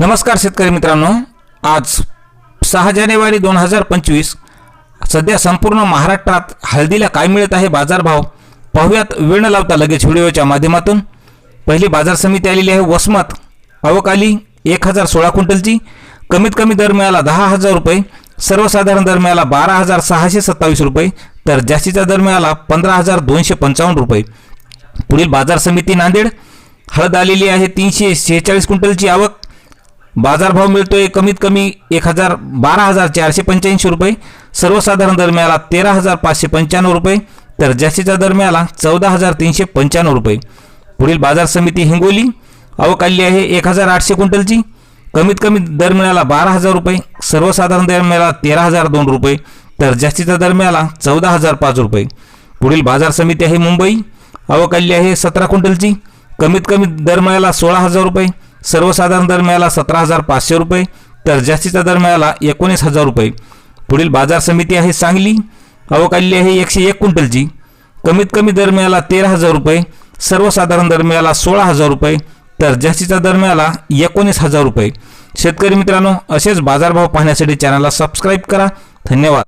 नमस्कार शेतकरी मित्रांनो. आज सहा जानेवारी दोन हजार पंचवीस. सध्या संपूर्ण महाराष्ट्रात हळदीला काय मिळत आहे बाजारभाव पाहूयात. वेळ न लावता लगेच व्हिडिओच्या माध्यमातून. पहिली बाजार समिती आलेली आहे वसमत. आवक आली एक हजार सोळा क्विंटलची. कमीत कमी दर मिळाला दहा हजार रुपये. सर्वसाधारण दर मिळाला बारा हजार सहाशे सत्तावीस रुपये. तर जास्तीचा दर मिळाला पंधरा हजार दोनशे पंचावन्न रुपये. पुढील बाजार समिती नांदेड. हळद आलेली आहे तीनशे शेहेचाळीस क्विंटलची आवक. बाजारभाव मिळतोय कमीत कमी एक हजार बारा हजार चारशे पंच्याऐंशी रुपये. सर्वसाधारण दरम्याला तेरा हजार पाचशे पंच्याण्णव रुपये. तर जास्तीचा दरम्याला चौदा हजार तीनशे पंच्याण्णव रुपये. पुढील बाजार समिती हिंगोली. आवक आली आहे एक हजार आठशे क्विंटलची. कमीत कमी दर मिळाला बारा हजार रुपये. सर्वसाधारण दर मिळाला तेरा हजार दोन रुपये. तर जास्तीचा दर मिळाला चौदा हजार पाच रुपये. पुढील बाजार समिती आहे मुंबई. आवक आली आहे सतरा क्विंटलची. कमीत कमी दर मिळाला सोळा हजार रुपये. सर्वसाधारण दर मिळाला सतरा हजार पाचशे रुपये तर जास्तीचा दर मिळाला एकोणीस हजार रुपये. पुढील बाजार समिती आहे सांगली अवकाली आहे एकशे एक क्विंटलची. कमीत कमी दर मिळाला तेरा हजार रुपये सर्वसाधारण दर मिळाला सोळा हजार रुपये तर जास्तीचा दर मिळाला एकोणीस हजार रुपये. शेतकरी मित्रांनो असेच बाजारभाव पाहण्यासाठी चॅनलला सबस्क्राईब करा. धन्यवाद.